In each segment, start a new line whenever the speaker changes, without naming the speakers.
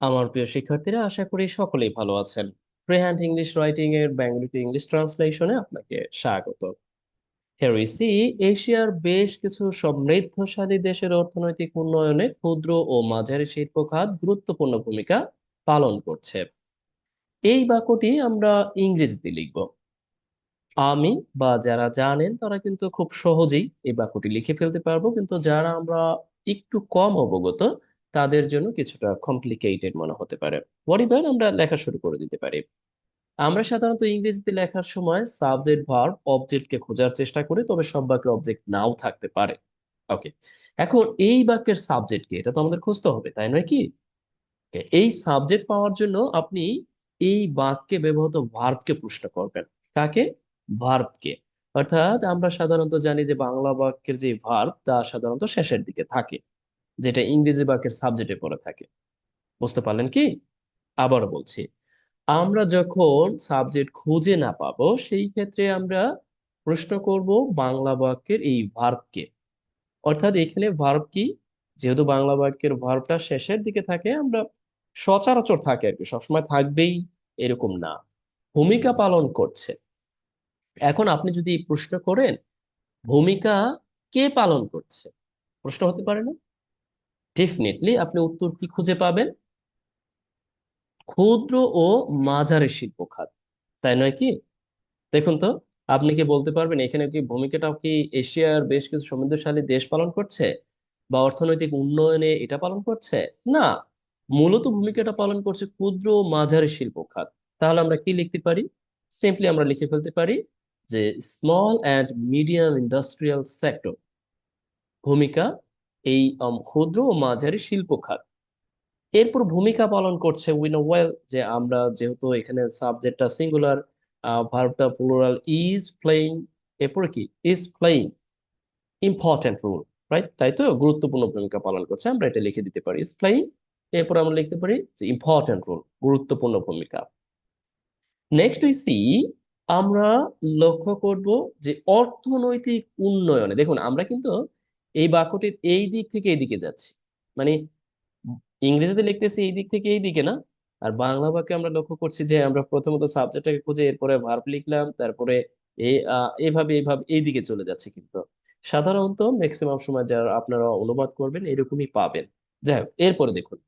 আমার প্রিয় শিক্ষার্থীরা, আশা করি সকলেই ভালো আছেন। ফ্রি হ্যান্ড ইংলিশ রাইটিং এর বেঙ্গলি টু ইংলিশ ট্রান্সলেশনে আপনাকে স্বাগত। হেরিসি এশিয়ার বেশ কিছু সমৃদ্ধশালী দেশের অর্থনৈতিক উন্নয়নে ক্ষুদ্র ও মাঝারি শিল্প খাত গুরুত্বপূর্ণ ভূমিকা পালন করছে। এই বাক্যটি আমরা ইংরেজিতে লিখব। আমি বা যারা জানেন তারা কিন্তু খুব সহজেই এই বাক্যটি লিখে ফেলতে পারব, কিন্তু যারা আমরা একটু কম অবগত তাদের জন্য কিছুটা কমপ্লিকেটেড মনে হতে পারে। পরিবার আমরা লেখা শুরু করে দিতে পারি। আমরা সাধারণত ইংরেজিতে লেখার সময় সাবজেক্ট ভার্ব অবজেক্টকে খোঁজার চেষ্টা করি, তবে সব বাক্যে অবজেক্ট নাও থাকতে পারে। ওকে এখন এই বাক্যের সাবজেক্ট কি, এটা তো আমাদের খুঁজতে হবে, তাই নয় কি? এই সাবজেক্ট পাওয়ার জন্য আপনি এই বাক্যে ব্যবহৃত ভার্বকে প্রশ্ন করবেন। কাকে? ভার্বকে অর্থাৎ আমরা সাধারণত জানি যে বাংলা বাক্যের যে ভার্ব তা সাধারণত শেষের দিকে থাকে। যেটা ইংরেজি বাক্যের সাবজেক্টে পড়ে থাকে। বুঝতে পারলেন কি? আবার বলছি, আমরা যখন সাবজেক্ট খুঁজে না পাবো, সেই ক্ষেত্রে আমরা প্রশ্ন করব বাংলা বাক্যের এই ভার্বকে অর্থাৎ এখানে ভার্ব কি? যেহেতু বাংলা বাক্যের ভার্বটা শেষের দিকে থাকে, আমরা সচরাচর থাকে আর কি, সবসময় থাকবেই, এরকম না। ভূমিকা পালন করছে। এখন আপনি যদি প্রশ্ন করেন, ভূমিকা কে পালন করছে? প্রশ্ন হতে পারে না? ডেফিনেটলি আপনি উত্তর কি খুঁজে পাবেন? ক্ষুদ্র ও মাঝারি শিল্প খাত। তাই নয় কি? দেখুন তো, আপনি কি বলতে পারবেন এখানে কি ভূমিকাটা কি এশিয়ার বেশ কিছু সমৃদ্ধশালী দেশ পালন করছে? বা অর্থনৈতিক উন্নয়নে এটা পালন করছে? না। মূলত ভূমিকাটা পালন করছে ক্ষুদ্র ও মাঝারি শিল্প খাত। তাহলে আমরা কি লিখতে পারি? সিম্পলি আমরা লিখে ফেলতে পারি যে small and medium industrial sector ভূমিকা এই ক্ষুদ্র ও মাঝারি শিল্প খাত। এরপর ভূমিকা পালন করছে উই নো ওয়েল যে আমরা যেহেতু এখানে সাবজেক্টটা সিঙ্গুলার ভার্বটা প্লুরাল ইজ প্লেইং এরপর কি? Is playing important role right তাই তো? গুরুত্বপূর্ণ ভূমিকা পালন করছে। আমরা এটা লিখে দিতে পারি। ইজ প্লেইং এরপর আমরা লিখতে পারি যে ইম্পর্টেন্ট রোল গুরুত্বপূর্ণ ভূমিকা। নেক্সট উই সি আমরা লক্ষ্য করব যে অর্থনৈতিক উন্নয়নে, দেখুন, আমরা কিন্তু এই বাক্যটির এই দিক থেকে এই দিকে যাচ্ছি। মানে ইংরেজিতে লিখতেছি এই দিক থেকে এই দিকে না। আর বাংলা বাক্যে আমরা লক্ষ্য করছি যে আমরা প্রথমত সাবজেক্টটাকে খুঁজে, এরপরে ভার্ব লিখলাম, তারপরে এইভাবে এইভাবে এই দিকে চলে যাচ্ছে কিন্তু। সাধারণত ম্যাক্সিমাম সময় যারা আপনারা অনুবাদ করবেন এরকমই পাবেন। যাই হোক, এরপরে দেখুন।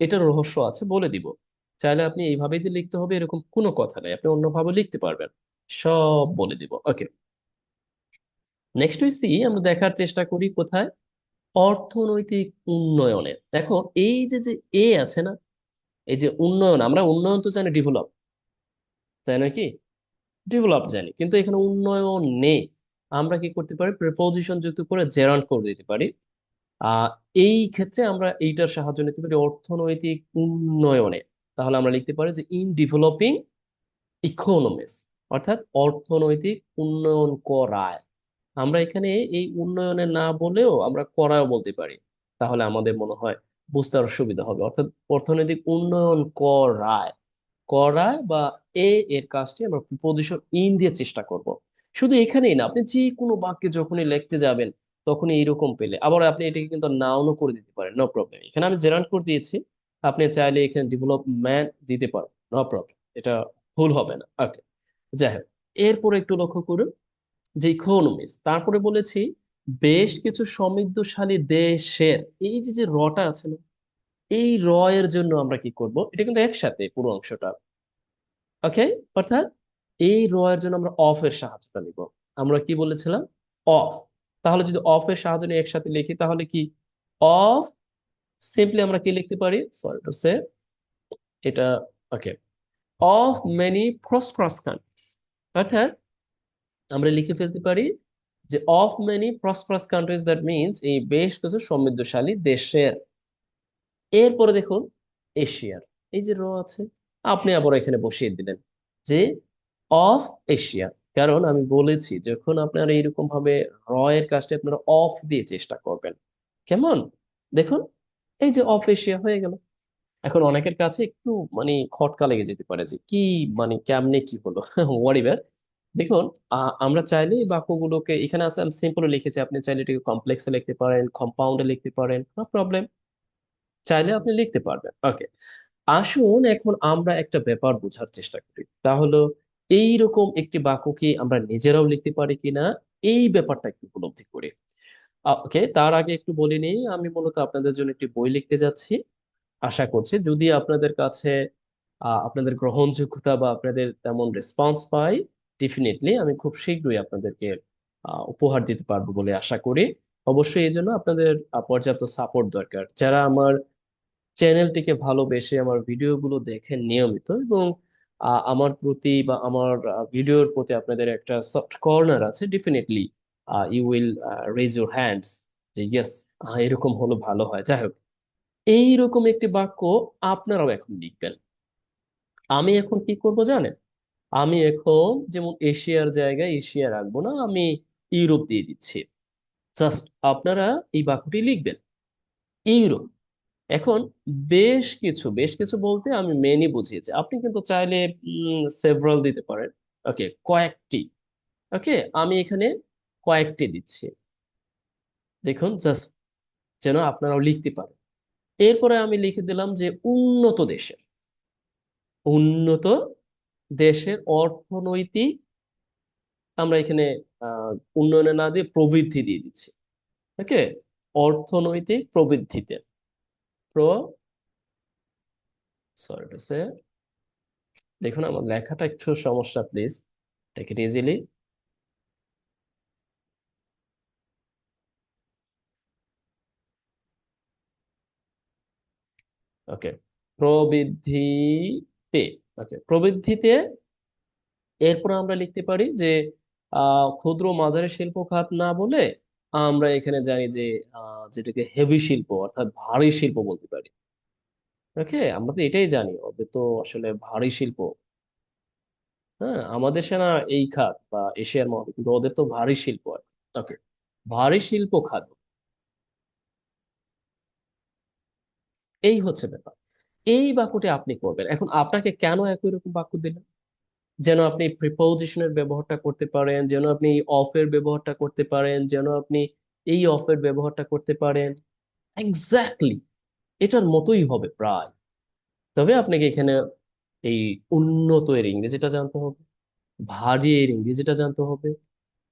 এটার রহস্য আছে, বলে দিব। চাইলে আপনি এইভাবেই যে লিখতে হবে এরকম কোনো কথা নেই। আপনি অন্যভাবে লিখতে পারবেন। সব বলে দিব। ওকে নেক্সট উই সি আমরা দেখার চেষ্টা করি কোথায়? অর্থনৈতিক উন্নয়নে। দেখো, এই যে যে এ আছে না, এই যে উন্নয়ন, আমরা উন্নয়ন তো জানি ডেভেলপ তাই নয় কি? ডেভেলপ জানি, কিন্তু এখানে উন্নয়ন নেই। আমরা কি করতে পারি? প্রিপোজিশন যুক্ত করে জেরান্ড করে দিতে পারি। এই ক্ষেত্রে আমরা এইটার সাহায্য নিতে পারি অর্থনৈতিক উন্নয়নে। তাহলে আমরা লিখতে পারি যে ইন ডেভেলপিং ইকোনমিস অর্থাৎ অর্থনৈতিক উন্নয়ন করায়। আমরা এখানে এই উন্নয়নে না বলেও আমরা করায়ও বলতে পারি। তাহলে আমাদের মনে হয় বুঝতে আরও সুবিধা হবে। অর্থাৎ অর্থনৈতিক উন্নয়ন করায় করায় বা এ এর কাজটি আমরা প্রিপোজিশন ইন দিয়ে চেষ্টা করব। শুধু এখানেই না, আপনি যে কোনো বাক্যে যখনই লিখতে যাবেন, তখনই এইরকম পেলে। আবার আপনি এটাকে কিন্তু নাউনও করে দিতে পারেন নো প্রবলেম এখানে আমি জেরান্ড করে দিয়েছি, আপনি চাইলে এখানে ডেভেলপমেন্ট দিতে পারেন নো প্রবলেম এটা ভুল হবে না। ওকে যাই হোক। এরপরে একটু লক্ষ্য করুন যে ইকোনমিক্স তারপরে বলেছি বেশ কিছু সমৃদ্ধশালী দেশের এই যে যে রটা আছে না এই র এর জন্য আমরা কি করব? এটা কিন্তু একসাথে পুরো অংশটা। ওকে? অর্থাৎ এই র এর জন্য আমরা অফ এর সাহায্যটা নিব। আমরা কি বলেছিলাম? অফ। তাহলে যদি অফ এর সাহায্য নিয়ে একসাথে লিখি তাহলে কি? অফ সিম্পলি আমরা কি লিখতে পারি? সরি টু সে এটা okay. Of many prosperous countries. অর্থাৎ আমরা লিখে ফেলতে পারি যে of many prosperous countries that means এই বেশ কিছু সমৃদ্ধশালী দেশের। এরপরে দেখুন, এশিয়ার। এই যে র আছে, আপনি আবার এখানে বসিয়ে দিলেন যে অফ এশিয়া কারণ আমি বলেছি, যখন আপনারা এইরকম ভাবে র এর কাজটা আপনারা অফ দিয়ে চেষ্টা করবেন। কেমন? দেখুন, এই যে অফ এশিয়া হয়ে গেল। এখন অনেকের কাছে একটু মানে খটকা লেগে যেতে পারে যে, কি মানে কেমনে কি হলো? হোয়াট দেখুন আমরা চাইলে এই বাক্যগুলোকে, এখানে আছে, আমি সিম্পল লিখেছি, আপনি চাইলে এটাকে কমপ্লেক্সে লিখতে পারেন কম্পাউন্ডে লিখতে পারেন নো প্রবলেম চাইলে আপনি লিখতে পারবেন ওকে আসুন এখন আমরা একটা ব্যাপার বোঝার চেষ্টা করি, তা হলো, এইরকম একটি বাক্য কি আমরা নিজেরাও লিখতে পারি কিনা? এই ব্যাপারটা একটু উপলব্ধি করি। ওকে তার আগে একটু বলে নিই, আমি মূলত আপনাদের জন্য একটি বই লিখতে যাচ্ছি। আশা করছি যদি আপনাদের কাছে আপনাদের গ্রহণযোগ্যতা বা আপনাদের তেমন রেসপন্স পাই ডেফিনেটলি আমি খুব শীঘ্রই আপনাদেরকে উপহার দিতে পারব বলে আশা করি। অবশ্যই এই জন্য আপনাদের পর্যাপ্ত সাপোর্ট দরকার। যারা আমার চ্যানেলটিকে ভালোবেসে আমার ভিডিওগুলো দেখেন নিয়মিত এবং আমার প্রতি বা আমার ভিডিওর প্রতি আপনাদের একটা সফট কর্নার আছে definitely you will raise your hands যে ইয়েস এরকম হলো ভালো হয়। যাই হোক, এইরকম একটি বাক্য আপনারাও এখন লিখবেন। আমি এখন কি করব জানেন? আমি এখন যেমন এশিয়ার জায়গায় এশিয়া রাখব না, আমি ইউরোপ দিয়ে দিচ্ছি। জাস্ট আপনারা এই বাক্যটি লিখবেন। ইউরোপ। এখন বেশ কিছু বেশ কিছু বলতে আমি মেনি বুঝিয়েছি। আপনি কিন্তু চাইলে সেভারাল দিতে পারেন। ওকে কয়েকটি। ওকে আমি এখানে কয়েকটি দিচ্ছি। দেখুন, জাস্ট যেন আপনারাও লিখতে পারেন। এরপরে আমি লিখে দিলাম যে উন্নত দেশের। উন্নত দেশের অর্থনৈতিক আমরা এখানে উন্নয়নে না দিয়ে প্রবৃদ্ধি দিয়ে দিচ্ছি। ওকে? অর্থনৈতিক প্রবৃদ্ধিতে। দেখুন আমার লেখাটা একটু সমস্যা please take it easily okay, প্রবৃদ্ধিতে okay প্রবৃদ্ধিতে এরপর আমরা লিখতে পারি যে ক্ষুদ্র মাঝারি শিল্প খাত না বলে আমরা এখানে জানি যে যেটাকে হেভি শিল্প অর্থাৎ ভারী শিল্প বলতে পারি। ওকে আমরা তো এটাই জানি। ওদের তো আসলে ভারী শিল্প। হ্যাঁ? আমাদের সেনা এই খাত বা এশিয়ার মধ্যে কিন্তু ওদের তো ভারী শিল্প ওকে ভারী শিল্প খাত। এই হচ্ছে ব্যাপার। এই বাক্যটি আপনি করবেন। এখন আপনাকে কেন একই রকম বাক্য দিলেন? যেন আপনি প্রিপোজিশনের ব্যবহারটা করতে পারেন, যেন আপনি অফের ব্যবহারটা করতে পারেন, যেন আপনি এই অফের ব্যবহারটা করতে পারেন। এক্স্যাক্টলি এটার মতোই হবে প্রায়। তবে আপনাকে এখানে এই উন্নত এর ইংরেজিটা জানতে হবে, ভারী এর ইংরেজিটা জানতে হবে,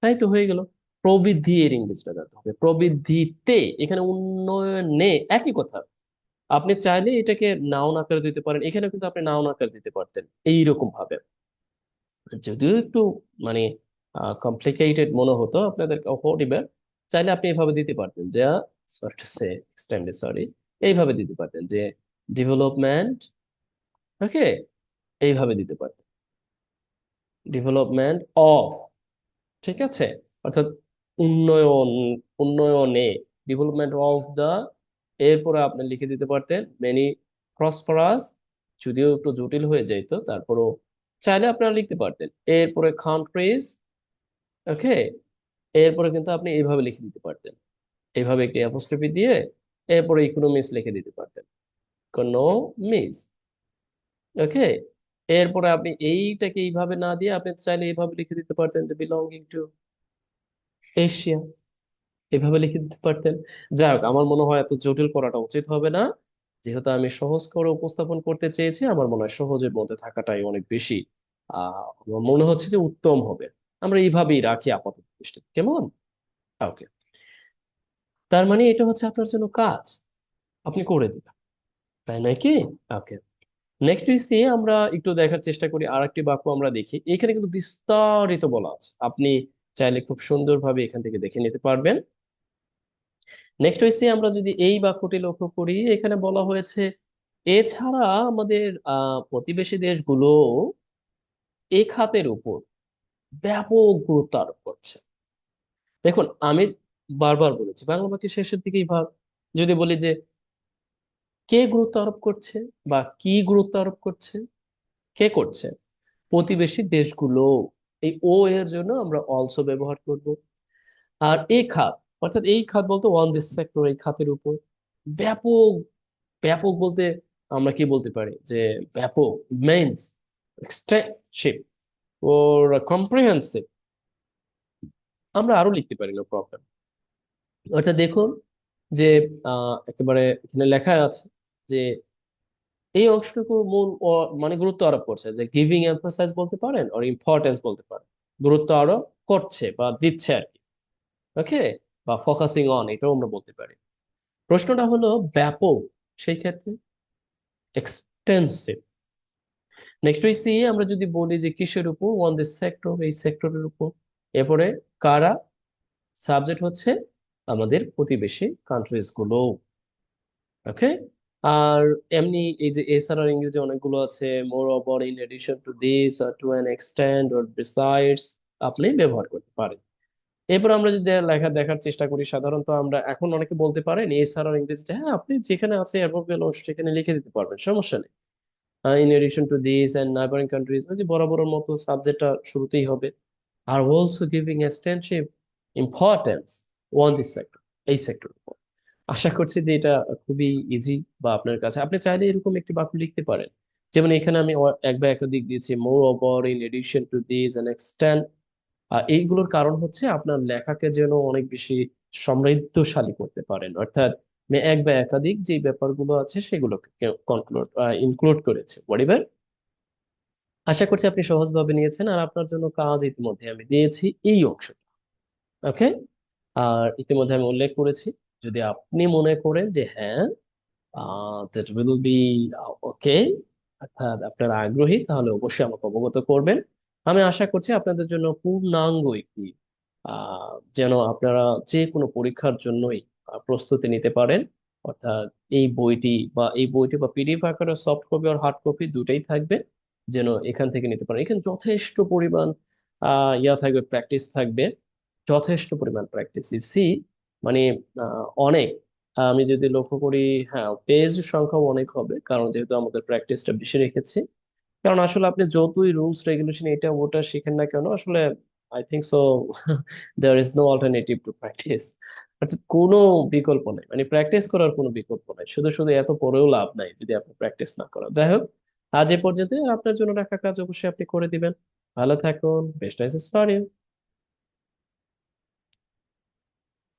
তাই তো হয়ে গেল। প্রবৃদ্ধি এর ইংরেজিটা জানতে হবে। প্রবৃদ্ধিতে এখানে উন্নয়নে একই কথা। আপনি চাইলে এটাকে নাউন আকারে দিতে পারেন। এখানে কিন্তু আপনি নাউন আকারে দিতে পারতেন এইরকম ভাবে যদিও একটু মানে কমপ্লিকেটেড মনে হতো আপনাদের হোটিবার চাইলে আপনি এভাবে দিতে পারতেন যে sorry to say extremely sorry এইভাবে দিতে পারতেন যে ডেভেলপমেন্ট ওকে এইভাবে দিতে পারতেন। ডেভেলপমেন্ট অফ ঠিক আছে? অর্থাৎ উন্নয়ন, উন্নয়নে ডেভেলপমেন্ট অফ দা এরপরে আপনি লিখে দিতে পারতেন মেনি প্রসপারাস যদিও একটু জটিল হয়ে যেত তারপরও চাইলে আপনারা লিখতে পারতেন। এরপরে কান্ট্রিজ ওকে এরপরে কিন্তু আপনি এইভাবে লিখে দিতে পারতেন। এইভাবে একটি অ্যাপোস্ট্রফি দিয়ে এরপরে ইকোনমিক্স লিখে দিতে পারতেন। ইকোনমিক্স ওকে এরপরে আপনি এইটাকে এইভাবে না দিয়ে আপনি চাইলে এইভাবে লিখে দিতে পারতেন যে বিলঙ্গিং টু এশিয়া এভাবে লিখে দিতে পারতেন। যাই হোক, আমার মনে হয় এত জটিল করাটা উচিত হবে না। যেহেতু আমি সহজ করে উপস্থাপন করতে চেয়েছি, আমার মনে হয় সহজের মধ্যে থাকাটাই অনেক বেশি আহ মনে হচ্ছে যে উত্তম হবে। আমরা এইভাবেই রাখি আপাতত দৃষ্টিতে। কেমন? ওকে। তার মানে এটা হচ্ছে আপনার জন্য কাজ। আপনি করে দিবেন তাই নাকি ওকে। নেক্সট ইসি আমরা একটু দেখার চেষ্টা করি আর একটি বাক্য আমরা দেখি। এখানে কিন্তু বিস্তারিত বলা আছে। আপনি চাইলে খুব সুন্দরভাবে এখান থেকে দেখে নিতে পারবেন। নেক্সট হয়েছে আমরা যদি এই বাক্যটি লক্ষ্য করি, এখানে বলা হয়েছে, এছাড়া আমাদের প্রতিবেশী দেশগুলো এ খাতের উপর ব্যাপক গুরুত্ব আরোপ করছে। দেখুন, আমি বারবার বলেছি, বাংলা বাক্যের শেষের দিকেই ভাব যদি বলি যে, কে গুরুত্ব আরোপ করছে বা কি গুরুত্ব আরোপ করছে? কে করছে? প্রতিবেশী দেশগুলো, এই ও এর জন্য আমরা অলসো ব্যবহার করব। আর এ খাত অর্থাৎ এই খাত বলতে ওয়ান দিস সেক্টর এই খাতের উপর ব্যাপক ব্যাপক বলতে আমরা কি বলতে পারি? যে ব্যাপক মেন্স এক্সটেন্সিভ ওর কম্প্রিহেন্সিভ আমরা আরও লিখতে পারি না প্রবলেম অর্থাৎ দেখুন যে একেবারে এখানে লেখা আছে যে এই অংশটুকু মূল মানে গুরুত্ব আরোপ করছে যে গিভিং এমফাসাইজ বলতে পারেন আর ইম্পর্টেন্স বলতে পারেন। গুরুত্ব আরোপ করছে বা দিচ্ছে আর কি। ওকে বা ফোকাসিং অন এটাও আমরা বলতে পারি। প্রশ্নটা হলো, ব্যাপক, সেই ক্ষেত্রে এক্সটেন্সিভ নেক্সট সি আমরা যদি বলি যে কিসের উপর ওয়ান দিস সেক্টর এই সেক্টরের উপর, এরপরে কারা সাবজেক্ট হচ্ছে আমাদের প্রতিবেশী কান্ট্রিজগুলো ওকে আর এমনি এই যে এছাড়া ইংরেজি অনেকগুলো আছে moreover in addition to this to an extend or besides আপনি ব্যবহার করতে পারেন। এরপর আমরা যদি লেখা দেখার চেষ্টা করি, সাধারণত আমরা এখন অনেকে বলতে পারেন এছাড়া ইংরেজিতে হ্যাঁ আপনি যেখানে আছে সেখানে লিখে দিতে পারবেন, সমস্যা নেই। In addition to this and neighbouring countries ওই যে মতো সাবজেক্টটা শুরুতেই হবে। আর also giving extensive importance on this sector এই সেক্টর উপর। আশা করছি যে এটা খুবই ইজি বা আপনার কাছে। আপনি চাইলে এরকম একটি বাক্য লিখতে পারেন। যেমন এখানে আমি এক বা একাধিক দিয়েছি moreover in addition to this and extend এইগুলোর কারণ হচ্ছে আপনার লেখাকে যেন অনেক বেশি সমৃদ্ধশালী করতে পারেন। অর্থাৎ এক বা একাধিক যে ব্যাপারগুলো আছে সেগুলোকে কনক্লুড ইনক্লুড করেছে। হোয়াটএভার আশা করছি আপনি সহজভাবে নিয়েছেন আর আপনার জন্য কাজ ইতিমধ্যে আমি দিয়েছি এই অংশটা। ওকে? আর ইতিমধ্যে আমি উল্লেখ করেছি, যদি আপনি মনে করেন যে হ্যাঁ দ্যাট উইল বি ওকে অর্থাৎ আপনারা আগ্রহী, তাহলে অবশ্যই আমাকে অবগত করবেন। আমি আশা করছি আপনাদের জন্য পূর্ণাঙ্গ একটি যেন আপনারা যে কোনো পরীক্ষার জন্যই প্রস্তুতি নিতে পারেন। অর্থাৎ এই বইটি বা এই বইটি বা পিডিএফ আকারে সফট কপি আর হার্ড কপি দুটাই থাকবে, যেন এখান থেকে নিতে পারেন। এখানে যথেষ্ট পরিমাণ ইয়া থাকবে, প্র্যাকটিস থাকবে। যথেষ্ট পরিমাণ প্র্যাকটিস। সি মানে অনেক। আমি যদি লক্ষ্য করি হ্যাঁ পেজ সংখ্যাও অনেক হবে, কারণ যেহেতু আমাদের প্র্যাকটিসটা বেশি রেখেছি। কারণ আসলে আপনি যতই রুলস রেগুলেশন এটা ওটা শিখেন না কেন, আসলে I think so there is no alternative to practice অর্থাৎ কোনো বিকল্প নাই মানে প্র্যাকটিস করার কোনো বিকল্প নাই, শুধু শুধু এত পরেও লাভ নাই যদি আপনি প্র্যাকটিস না করেন। যাই হোক, আজ এ পর্যন্ত আপনার জন্য রাখা কাজ অবশ্যই আপনি করে দিবেন। ভালো থাকুন বেস্ট নাইস ফর ইউ